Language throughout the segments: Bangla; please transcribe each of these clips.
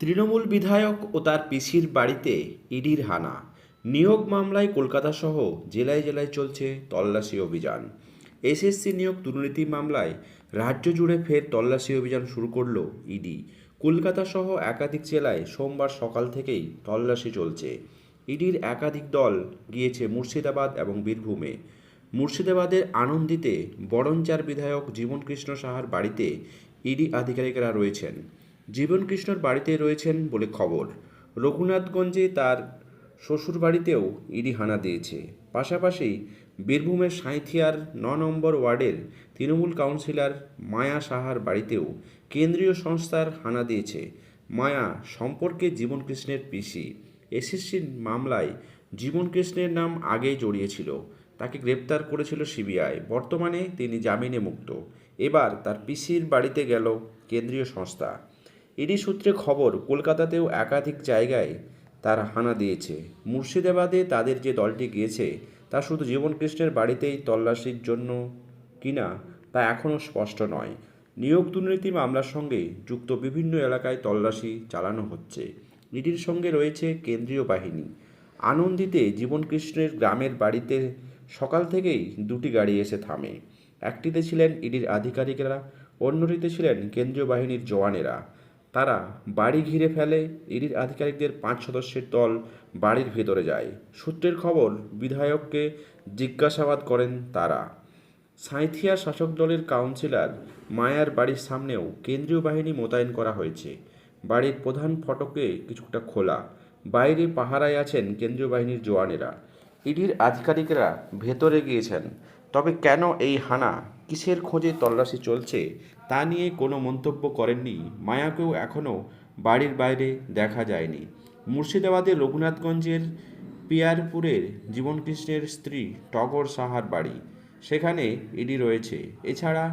তৃণমূল বিধায়ক ও তার পিসির বাড়িতে ইডির হানা। নিয়োগ মামলায় কলকাতা সহ জেলায় জেলায় চলছে তল্লাশি অভিযান। এসএসসি নিয়োগ দুর্নীতি মামলায় রাজ্য জুড়ে ফের তল্লাশি অভিযান শুরু করল ইডি। কলকাতা সহ একাধিক জেলায় সোমবার সকাল থেকেই তল্লাশি চলছে। ইডির একাধিক দল গিয়েছে মুর্শিদাবাদ এবং বীরভূমে। মুর্শিদাবাদের আনন্দিতে বরঞ্চার বিধায়ক জীবনকৃষ্ণ সাহার বাড়িতে ইডি আধিকারিকরা রয়েছেন। জীবনকৃষ্ণর বাড়িতে রয়েছেন বলে খবর। রঘুনাথগঞ্জে তার শ্বশুর বাড়িতেও ইডি হানা দিয়েছে। পাশাপাশি বীরভূমের সাঁইথিয়ার ন নম্বর ওয়ার্ডের তৃণমূল কাউন্সিলর মায়া সাহার বাড়িতেও কেন্দ্রীয় সংস্থার হানা দিয়েছে। মায়া সম্পর্কে জীবনকৃষ্ণের পিসি। এসএসসির মামলায় জীবনকৃষ্ণের নাম আগেই জড়িয়েছিল। তাকে গ্রেপ্তার করেছিল সিবিআই। বর্তমানে তিনি জামিনে মুক্ত। এবার তার পিসির বাড়িতে গেল কেন্দ্রীয় সংস্থা। ইডি সূত্রে খবর, কলকাতাতেও একাধিক জায়গায় তারা হানা দিয়েছে। মুর্শিদাবাদে তাদের যে দলটি গিয়েছে, তা শুধু জীবনকৃষ্ণের বাড়িতেই তল্লাশির জন্য কিনা, তা এখনও স্পষ্ট নয়। নিয়োগ দুর্নীতি মামলার সঙ্গে যুক্ত বিভিন্ন এলাকায় তল্লাশি চালানো হচ্ছে। ইডির সঙ্গে রয়েছে কেন্দ্রীয় বাহিনী। আনন্দিতে জীবনকৃষ্ণের গ্রামের বাড়িতে সকাল থেকেই দুটি গাড়ি এসে থামে। একটিতে ছিলেন ইডির আধিকারিকরা, অন্যটিতে ছিলেন কেন্দ্রীয় বাহিনীর জওয়ানেরা। তারা বাড়ি ঘিরে ফেলে ইডির আধিকারিকদের পাঁচ সদস্যের দল বাড়ির ভেতরে যায়। সূত্রের খবর, বিধায়ককে জিজ্ঞাসাবাদ করেন তারা। সাঁইথিয়া শাসক দলের কাউন্সিলর মায়ার বাড়ির সামনেও কেন্দ্রীয় বাহিনী মোতায়েন করা হয়েছে। বাড়ির প্রধান ফটকে কিছুটা খোলা। বাইরে পাহারায় আছেন কেন্দ্রীয় বাহিনীর জওয়ানেরা। ইডির আধিকারিকরা ভেতরে গিয়েছেন। তবে কেন এই হানা, কিসের খোঁজে তল্লাশি চলছে তা নিয়ে কোনো মন্তব্য করেননি, মায়াকেও এখনও বাড়ির বাইরে দেখা যায়নি। মুর্শিদাবাদের রঘুনাথগঞ্জের পিয়ারপুরের জীবনকৃষ্ণের স্ত্রী টগর সাহার বাড়ি। সেখানে ইডি রয়েছে। এছাড়া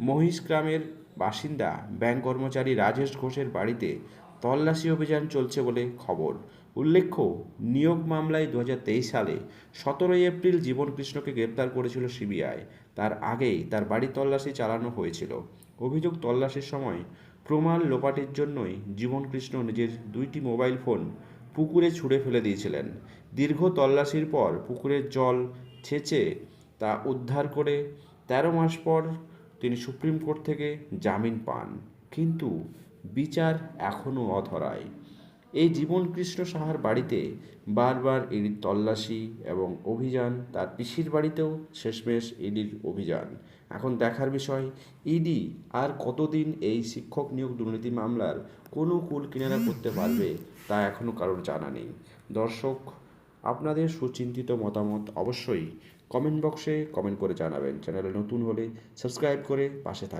মহিষগ্রামের বাসিন্দা ব্যাংক কর্মচারী রাজেশ ঘোষের বাড়িতে তল্লাশি অভিযান চলছে বলে খবর। উল্লেখ্য, নিয়োগ মামলায় দু হাজার তেইশ সালে সতেরোই এপ্রিল জীবনকৃষ্ণকে গ্রেপ্তার করেছিল সিবিআই। তার আগেই তার বাড়ি তল্লাশি চালানো হয়েছিল। অভিযোগ তল্লাশির সময় প্রমাণ লোপাটির জন্যই জীবনকৃষ্ণ নিজের দুইটি মোবাইল ফোন পুকুরে ছুঁড়ে ফেলে দিয়েছিলেন। দীর্ঘ তল্লাশির পর পুকুরের জল ছেঁচে তা উদ্ধার করে তেরো মাস পর তিনি সুপ্রিম কোর্ট থেকে জামিন পান। কিন্তু বিচার এখনও অধরায় এই জীবন কৃষ্ণ সাহার বাড়িতে বারবার ইডির তল্লাশি এবং অভিযান, তার পিসির বাড়িতেও শেষমেশ ইডির অভিযান। এখন দেখার বিষয়, ইডি আর কতদিন এই শিক্ষক নিয়োগ দুর্নীতি মামলার কোনো কুল কিনারা করতে পারবে তা এখনও কারোর জানা নেই। দর্শক, আপনাদের সুচিন্তিত মতামত অবশ্যই কমেন্ট বক্সে কমেন্ট করে জানাবেন। চ্যানেলে নতুন হলে সাবস্ক্রাইব করে পাশে থাকবেন